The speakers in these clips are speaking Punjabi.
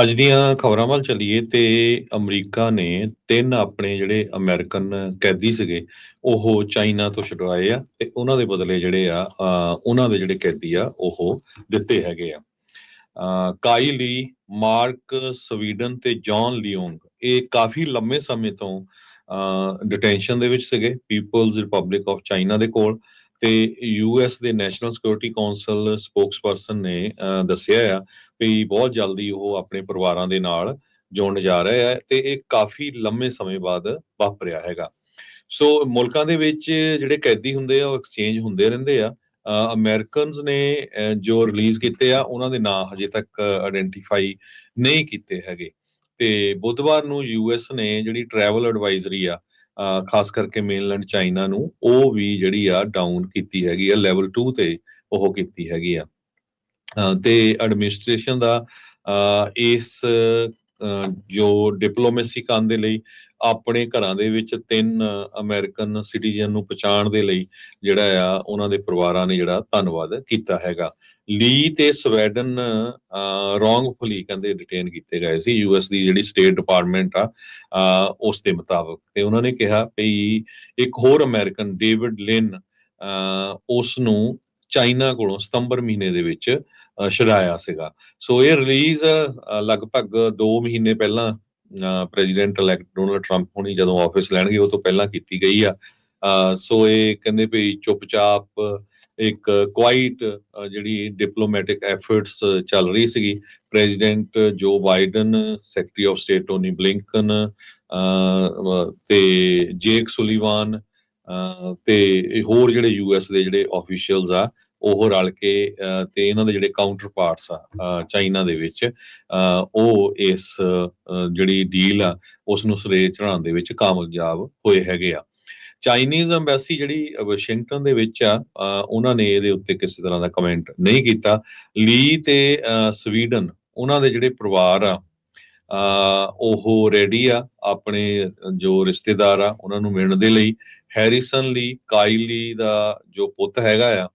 ਅੱਜ ਦੀਆਂ ਖਬਰਾਂ ਵੱਲ ਚੱਲੀਏ ਤੇ ਅਮਰੀਕਾ ਨੇ ਤਿੰਨ ਆਪਣੇ ਜਿਹੜੇ ਅਮਰੀਕਨ ਕੈਦੀ ਸੀਗੇ ਉਹ ਚਾਈਨਾ ਤੋਂ ਛੁਡਵਾਏ ਆ ਤੇ ਉਹਨਾਂ ਦੇ ਬਦਲੇ ਜਿਹੜੇ ਆ ਉਹਨਾਂ ਦੇ ਜਿਹੜੇ ਕੈਦੀ ਆ ਉਹ ਦਿੱਤੇ ਹੈਗੇ ਆ। Ah, Kai Li Mark Swidan ਤੇ ਜੌਨ ਲਿਓਂਗ ਇਹ ਕਾਫੀ ਲੰਮੇ ਸਮੇਂ ਤੋਂ ਡਿਟੈਂਸ਼ਨ ਦੇ ਵਿੱਚ ਸੀਗੇ ਪੀਪਲਜ਼ ਰਿਪਬਲਿਕ ਆਫ ਚਾਈਨਾ ਦੇ ਕੋਲ। ਤੇ ਯੂਐਸ ਦੇ ਨੈਸ਼ਨਲ ਸਿਕਿਉਰਿਟੀ ਕਾਉਂਸਲ ਸਪੋਕਸਪਰਸਨ ਨੇ ਦੱਸਿਆ ਆ ਵੀ ਬਹੁਤ ਜਲਦੀ ਉਹ ਆਪਣੇ ਪਰਿਵਾਰਾਂ ਦੇ ਨਾਲ ਜੁੜਨ ਜਾ ਰਹੇ ਆ ਤੇ ਇਹ ਕਾਫੀ ਲੰਮੇ ਸਮੇਂ ਬਾਅਦ ਵਾਪਰਿਆ ਹੈਗਾ। ਸੋ ਮੁਲਕਾਂ ਦੇ ਵਿੱਚ ਜਿਹੜੇ ਕੈਦੀ ਹੁੰਦੇ ਆ, ਉਹ ਐਕਸਚੇਂਜ ਹੁੰਦੇ ਰਹਿੰਦੇ ਆ। ਅਮਰੀਕਨਸ ਨੇ ਜੋ ਰਿਲੀਜ਼ ਕੀਤੇ ਆ, ਉਹਨਾਂ ਦੇ ਨਾਂ ਹਜੇ ਤੱਕ ਆਇਡੈਂਟੀਫਾਈ ਨਹੀਂ ਕੀਤੇ ਹੈਗੇ। ਤੇ ਬੁੱਧਵਾਰ ਨੂੰ ਯੂਐਸ ਨੇ ਜਿਹੜੀ ਟਰੈਵਲ ਐਡਵਾਈਜ਼ਰੀ ਆ ਖਾਸ ਕਰਕੇ ਮੇਨਲੈਂਡ ਚਾਈਨਾ ਨੂੰ ਉਹ ਵੀ ਜਿਹੜੀ ਆ ਡਾਊਨ ਕੀਤੀ ਹੈਗੀ ਆ ਲੈਵਲ 2 ਤੇ ਉਹ ਕੀਤੀ ਹੈਗੀ ਆ। ਤੇ ਐਡਮਿਨਿਸਟ੍ਰੇਸ਼ਨ ਦਾ, ਅਹ ਇਸ ਜੋ ਡਿਪਲੋਮੇਸੀ ਕਰਨ ਦੇ ਲਈ ਆਪਣੇ ਘਰਾਂ ਦੇ ਵਿੱਚ ਤਿੰਨ ਅਮਰੀਕਨ ਸਿਟੀਜ਼ਨ ਨੂੰ ਪਛਾਣ ਦੇ ਲਈ ਜਿਹੜਾ ਆ, ਉਹਨਾਂ ਦੇ ਪਰਿਵਾਰਾਂ ਨੇ ਜਿਹੜਾ ਧੰਨਵਾਦ ਕੀਤਾ ਹੈਗਾ। ਲੀ ਤੇ ਸਵੀਡਨ ਰੋਂਗਫੁਲੀ ਕਹਿੰਦੇ ਡਿਟੇਨ ਕੀਤੇ ਗਏ ਸੀ। ਯੂਐਸ ਦੀ ਜਿਹੜੀ ਸਟੇਟ ਡਿਪਾਰਟਮੈਂਟ ਆ, ਅਹ, ਉਸ ਦੇ ਮੁਤਾਬਕ। ਤੇ ਉਹਨਾਂ ਨੇ ਕਿਹਾ ਵੀ ਇੱਕ ਹੋਰ ਅਮਰੀਕਨ ਡੇਵਿਡ ਲਿਨ ਅਹ, ਉਸ ਨੂੰ ਚਾਈਨਾ ਕੋਲੋਂ ਸਤੰਬਰ ਮਹੀਨੇ ਦੇ ਵਿੱਚ ਛਡਾਇਆ ਸੀਗਾ। ਸੋ ਇਹ ਰਿਲੀਜ਼ ਲਗਭਗ 2 ਮਹੀਨੇ ਪਹਿਲਾਂ ਪ੍ਰੈਜ਼ੀਡੈਂਟ ਇਲੈਕਟ ਡੋਨਲਡ ਟਰੰਪ ਹੋਣੀ ਜਦੋਂ ਆਫਿਸ ਲੈਣਗੇ, ਉਹ ਤੋਂ ਪਹਿਲਾਂ ਕੀਤੀ ਗਈ ਆ। ਸੋ ਇਹ ਕਹਿੰਦੇ ਵੀ ਚੁੱਪਚਾਪ ਇੱਕ ਕੁਆਇਟ ਜਿਹੜੀ ਡਿਪਲੋਮੈਟਿਕ ਐਫਰਟਸ ਚੱਲ ਰਹੀ ਸੀਗੀ। President Joe Biden secretary of state Tony Blinken ਤੇ ਜੇਕ ਸੁਲੀਵਾਨ ਤੇ ਹੋਰ ਜਿਹੜੇ ਯੂਐਸ ਦੇ ਜਿਹੜੇ ਆਫੀਸ਼ੀਅਲਸ ਆ ਉਹ ਰਲ ਕੇ ਤੇ ਇਹਨਾਂ ਦੇ ਜਿਹੜੇ ਕਾਊਂਟਰ ਪਾਰਟਸ ਆ ਚਾਈਨਾ ਦੇ ਵਿੱਚ ਉਹ ਇਸ ਜਿਹੜੀ ਡੀਲ ਆ ਉਸ ਨੂੰ ਸਿਰੇ ਚੜਾਉਣ ਦੇ ਵਿੱਚ ਕਾਮਯਾਬ ਹੋਏ ਹੈਗੇ ਆ। ਚਾਈਨੀਜ਼ ਐਮਬੈਸੀ ਜਿਹੜੀ ਵਾਸ਼ਿੰਗਟਨ ਦੇ ਵਿੱਚ ਆ ਉਹਨਾਂ ਨੇ ਇਹਦੇ ਉੱਤੇ ਕਿਸੇ ਤਰ੍ਹਾਂ ਦਾ ਕਮੈਂਟ ਨਹੀਂ ਕੀਤਾ। ਲੀ ਤੇ ਅਹ, ਸਵੀਡਨ ਉਹਨਾਂ ਦੇ ਜਿਹੜੇ ਪਰਿਵਾਰ ਆ ਉਹ ਰੈਡੀ ਆ ਆਪਣੇ ਜੋ ਰਿਸ਼ਤੇਦਾਰ ਆ ਉਹਨਾਂ ਨੂੰ ਮਿਲਣ ਦੇ ਲਈ। ਹੈਰਿਸਨ ਲੀ ਕਾਈਲੀ ਦਾ ਜੋ ਪੁੱਤ ਹੈਗਾ ਆ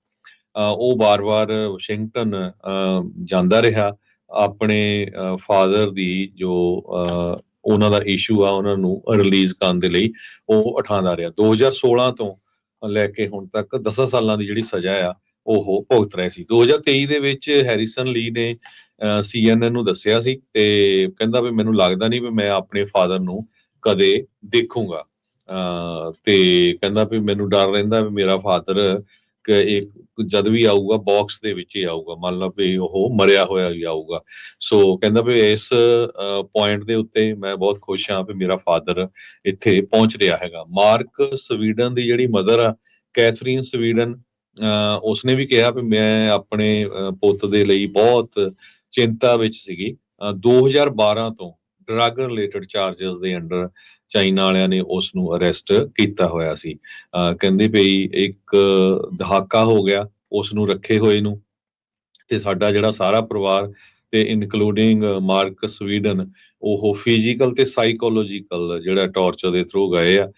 ਉਹ ਬਾਰ-ਬਾਰ ਵਾਸ਼ਿੰਗਟਨ ਅਹ, ਜਾਂਦਾ ਰਿਹਾ। ਆਪਣੇ ਫਾਦਰ ਦੀ ਜੋ ਅਹ, ਉਹਨਾਂ ਦਾ ਇਸ਼ੂ ਆ ਉਹਨਾਂ ਨੂੰ ਰਿਲੀਜ਼ ਕਰਨ ਦੇ ਲਈ ਉਹ ਉਠਾਉਂਦਾ ਰਿਹਾ। 2016 ਤੋਂ ਲੈ ਕੇ ਹੁਣ ਤੱਕ 10 ਸਾਲਾਂ ਦੀ ਜਿਹੜੀ ਸਜ਼ਾ ਆ ਉਹ ਭੁਗਤ ਰਹੇ ਸੀ। 2023 ਦੇ ਵਿੱਚ ਹੈਰਿਸਨ ਲੀ ਨੇ ਸੀਐਨਐਨ ਨੂੰ ਦੱਸਿਆ ਸੀ ਤੇ ਕਹਿੰਦਾ ਵੀ ਮੈਨੂੰ ਲੱਗਦਾ ਨਹੀਂ ਵੀ ਮੈਂ ਆਪਣੇ ਫਾਦਰ ਨੂੰ ਕਦੇ ਦੇਖੂੰਗਾ। ਤੇ ਕਹਿੰਦਾ ਵੀ ਮੈਨੂੰ ਡਰ ਰਹਿੰਦਾ ਵੀ ਮੇਰਾ ਫਾਦਰ ਕਿ ਇੱਕ ਜਦ ਵੀ ਆਊਗਾ ਬਾਕਸ ਦੇ ਵਿੱਚ ਹੀ ਆਊਗਾ, ਮੰਨ ਲਓ ਵੀ ਉਹ ਮਰਿਆ ਹੋਇਆ ਹੀ ਆਊਗਾ। ਸੋ ਕਹਿੰਦਾ ਵੀ ਇਸ ਪੁਆਇੰਟ ਦੇ ਉੱਤੇ ਮੈਂ ਬਹੁਤ ਖੁਸ਼ ਹਾਂ ਵੀ ਮੇਰਾ ਫਾਦਰ ਇੱਥੇ ਪਹੁੰਚ ਰਿਹਾ ਹੈਗਾ। ਮਾਰਕ ਸਵੀਡਨ ਦੀ ਜਿਹੜੀ ਮਦਰ ਆ, ਕੈਥਰੀਨ ਸਵੀਡਨ, ਅਹ, ਉਸਨੇ ਵੀ ਕਿਹਾ ਵੀ ਮੈਂ ਆਪਣੇ ਪੁੱਤ ਦੇ ਲਈ ਬਹੁਤ ਚਿੰਤਾ ਵਿੱਚ ਸੀਗੀ। ਅਹ 2012 ਤੋਂ ਡਰੱਗ ਰਿਲੇਟਡ ਚਾਰजेस ਦੇ ਅੰਡਰ ਚਾਈਨਾ ਵਾਲਿਆਂ ਨੇ ਉਸ ਨੂੰ ਅਰੈਸਟ ਕੀਤਾ ਹੋਇਆ ਸੀ। ਕਹਿੰਦੇ ਪਈ ਇੱਕ ਦਹਾਕਾ ਹੋ ਗਿਆ ਉਸ ਨੂੰ ਰੱਖੇ ਹੋਏ ਨੂੰ ਤੇ ਸਾਡਾ ਜਿਹੜਾ ਸਾਰਾ ਪਰਿਵਾਰ ਤੇ ਇਨਕਲੂਡਿੰਗ ਮਾਰਕ ਸਵੀਡਨ, ਉਹ ਫਿਜ਼ੀਕਲ ਤੇ ਸਾਈਕੋਲੋਜੀਕਲ ਜਿਹੜਾ ਟੌਰਚਰ ਦੇ ਥਰੂ ਗਏ ਆ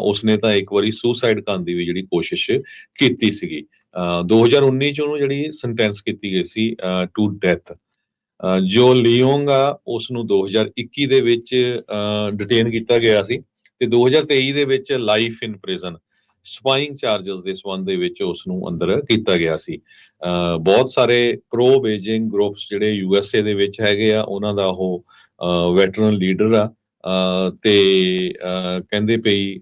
ਉਸਨੇ ਤਾਂ ਇੱਕ ਵਾਰੀ ਸੁਸਾਈਡ ਕਰਨ ਦੀ ਵੀ ਜਿਹੜੀ ਕੋਸ਼ਿਸ਼ ਕੀਤੀ ਸੀਗੀ। ਅਹ 2019 ਚ ਉਹਨੂੰ ਜਿਹੜੀ ਸੈਂਟੈਂਸ ਕੀਤੀ ਗਈ ਸੀ ਟੂ ਡੈਥ ਜੋ ਲਿਓਂਗ ਆ ਉਸ ਨੂੰ 2021 ਦੇ ਵਿੱਚ ਡਿਟੇਨ ਕੀਤਾ ਗਿਆ ਸੀ ਤੇ 2023 ਦੇ ਵਿੱਚ life in prison spying charges ਦੇ ਸਬੰਧ ਦੇ ਵਿੱਚ ਉਸ ਨੂੰ ਅੰਦਰ ਕੀਤਾ ਗਿਆ ਸੀ। ਬਹੁਤ ਸਾਰੇ ਪ੍ਰੋ ਬੇਜਿੰਗ ਗਰੁੱਪਸ ਜਿਹੜੇ ਯੂਐਸਏ ਦੇ ਵਿੱਚ ਹੈਗੇ ਆ ਉਹਨਾਂ ਦਾ ਉਹ ਵੈਟਰਨ ਲੀਡਰ ਆ। ਤੇ ਕਹਿੰਦੇ ਪਈ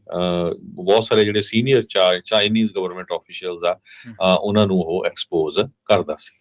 ਬਹੁਤ ਸਾਰੇ ਜਿਹੜੇ ਸੀਨੀਅਰ ਚਾਈਨੀਜ਼ ਗਵਰਨਮੈਂਟ ਆਫੀਸ਼ੀਅਲਸ ਆ ਉਹਨਾਂ ਨੂੰ ਉਹ ਐਕਸਪੋਜ਼ ਕਰਦਾ ਸੀ।